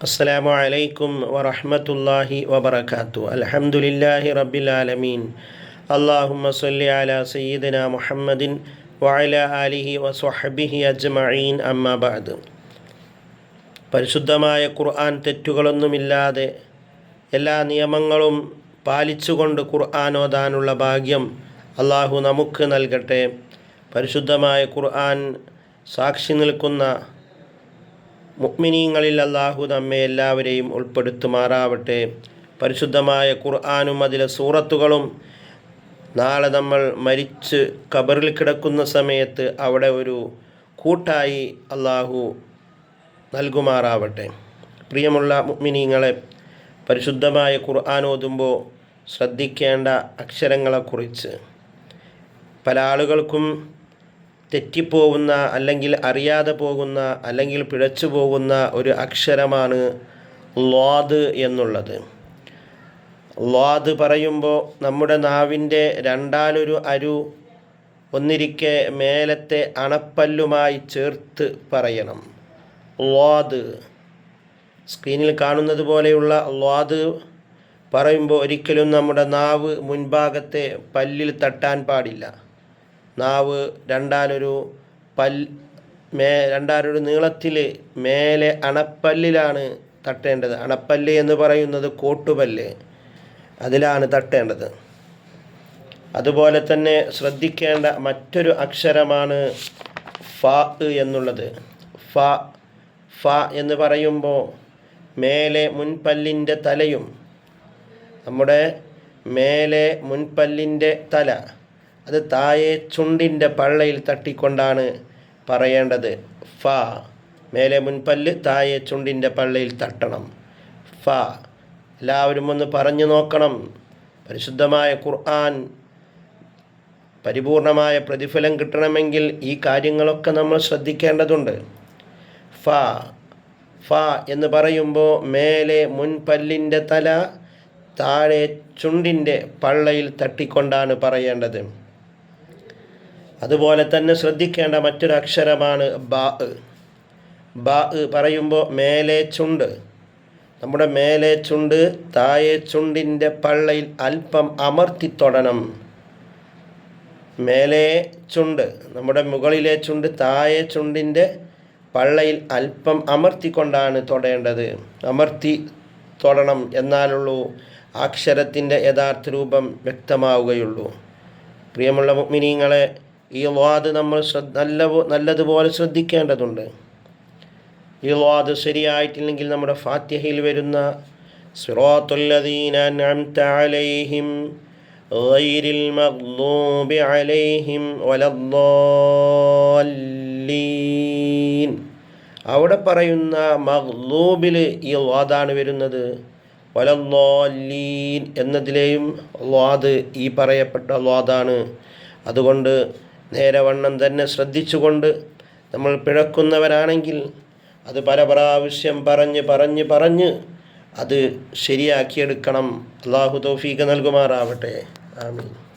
السلام عليكم ورحمة الله وبركاته الحمد لله رب العالمين اللهم صل على سيدنا محمد وعلى آله وصحبه أجمعين أما بعد പരിശുദ്ധമായ ഖുർആൻ തെറ്റുകളൊന്നുമില്ലാതെ എല്ലാ നിയമങ്ങളും പാലിച്ചുകൊണ്ട് ഖുർആൻ ഓതാനുള്ള ഭാഗ്യം അള്ളാഹു നമുക്ക് നൽകട്ടെ പരിശുദ്ധമായ ഖുർആൻ സാക്ഷി നിൽക്കുന്ന മുഅ്മിനീങ്ങളിൽ അള്ളാഹു നമ്മെ എല്ലാവരെയും ഉൾപ്പെടുത്തുമാറാവട്ടെ. പരിശുദ്ധമായ ഖുർആാനും അതിലെ സൂറത്തുകളും നാളെ നമ്മൾ മരിച്ച് കബറിൽ കിടക്കുന്ന സമയത്ത് അവിടെ ഒരു കൂട്ടായി അള്ളാഹു നൽകുമാറാവട്ടെ. പ്രിയമുള്ള മുക്മിനീങ്ങളെ പരിശുദ്ധമായ ഖുർആൻ ഓതുമ്പോൾ ശ്രദ്ധിക്കേണ്ട അക്ഷരങ്ങളെക്കുറിച്ച്. പല ആളുകൾക്കും തെറ്റിപ്പോകുന്ന അല്ലെങ്കിൽ അറിയാതെ പോകുന്ന അല്ലെങ്കിൽ പിഴച്ചു പോകുന്ന ഒരു അക്ഷരമാണ് ലാദ് എന്നുള്ളത്. ലാദ് പറയുമ്പോൾ നമ്മുടെ നാവിന്റെ രണ്ടാലൊരു അരു ഒന്നിരിക്കെ മേലത്തെ അണപ്പല്ലുമായി ചേർത്ത് പറയണം. ലാദ്. സ്ക്രീനിൽ കാണുന്നത് പോലെയുള്ള ലാദ് പറയുമ്പോൾ ഒരിക്കലും നമ്മുടെ നാവ് മുൻഭാഗത്തെ പല്ലിൽ തട്ടാൻ പാടില്ല. നാവ് രണ്ടാലൊരു പൽ മേ രണ്ടാലൊരു നീളത്തിൽ മേലെ അണപ്പല്ലിലാണ് തട്ടേണ്ടത്. അണപ്പല്ല് എന്ന് പറയുന്നത് കോട്ടുപല്ല്. അതിലാണ് തട്ടേണ്ടത്. അതുപോലെ തന്നെ ശ്രദ്ധിക്കേണ്ട മറ്റൊരു അക്ഷരമാണ് ഫ എന്നുള്ളത്. ഫ ഫ എന്ന് പറയുമ്പോൾ മേലെ മുൻപല്ലിന്റെ തലയും നമ്മുടെ മേലെ മുൻപല്ലിന്റെ തല അത് താഴെ ചുണ്ടിന്റെ പള്ളയിൽ തട്ടിക്കൊണ്ടാണ് പറയേണ്ടത്. ഫ. മേലെ മുൻപല്ല് താഴെ ചുണ്ടിന്റെ പള്ളയിൽ തട്ടണം. ഫ. എല്ലാവരും ഒന്ന് പറഞ്ഞു നോക്കണം. പരിശുദ്ധമായ ഖുർആൻ പരിപൂർണമായ പ്രതിഫലം കിട്ടണമെങ്കിൽ ഈ കാര്യങ്ങളൊക്കെ നമ്മൾ ശ്രദ്ധിക്കേണ്ടതുണ്ട്. ഫ. ഫ എന്ന് പറയുമ്പോൾ മേലെ മുൻപല്ലിന്റെ തല താഴെ ചുണ്ടിന്റെ പള്ളയിൽ തട്ടിക്കൊണ്ടാണ് പറയേണ്ടത്. അതുപോലെ തന്നെ ശ്രദ്ധിക്കേണ്ട മറ്റൊരു അക്ഷരമാണ് ബാ ബാ പറയുമ്പോൾ മേലെ ചുണ്ട്. നമ്മുടെ മേലെ ചുണ്ട് താഴെ ചുണ്ടിന്റെ പള്ളയിൽ അല്പം അമർത്തി തൊടണം. മേലെ ചുണ്ട് നമ്മുടെ മുകളിലെ ചുണ്ട് താഴെ ചുണ്ടിന്റെ പള്ളയിൽ അല്പം അമർത്തിക്കൊണ്ടാണ് തൊടേണ്ടത്. അമർത്തി തൊടണം എന്നാലുള്ളൂ അക്ഷരത്തിന്റെ യഥാർത്ഥ രൂപം വ്യക്തമാവുകയുള്ളൂ. പ്രിയമുള്ള മിനിങ്ങളെ ഈ വാദ് നമ്മൾ ശ്രദ്ധ നല്ല നല്ലതുപോലെ ശ്രദ്ധിക്കേണ്ടതുണ്ട്. ഈ വാദ് ശരിയായിട്ടില്ലെങ്കിൽ നമ്മുടെ ഫാത്യഹയിൽ വരുന്ന സിറാത്തുല്ലദീന അവിടെ പറയുന്ന മഹ്ലൂബിൽ ഈ വാദാണ് വരുന്നത്. വലല്ലോലീൻ എന്നതിലെയും വാദ് ഈ പറയപ്പെട്ട വാദാണ്. അതുകൊണ്ട് നേരവണ്ണം തന്നെ ശ്രദ്ധിച്ചുകൊണ്ട് നമ്മൾ പിഴക്കുന്നവരാണെങ്കിൽ അത് പല പ്രാവശ്യം പറഞ്ഞ് പറഞ്ഞ് പറഞ്ഞ് അത് ശരിയാക്കിയെടുക്കണം. അള്ളാഹു തൗഫീഖ് നൽകുമാറാവട്ടെ. ആമീൻ.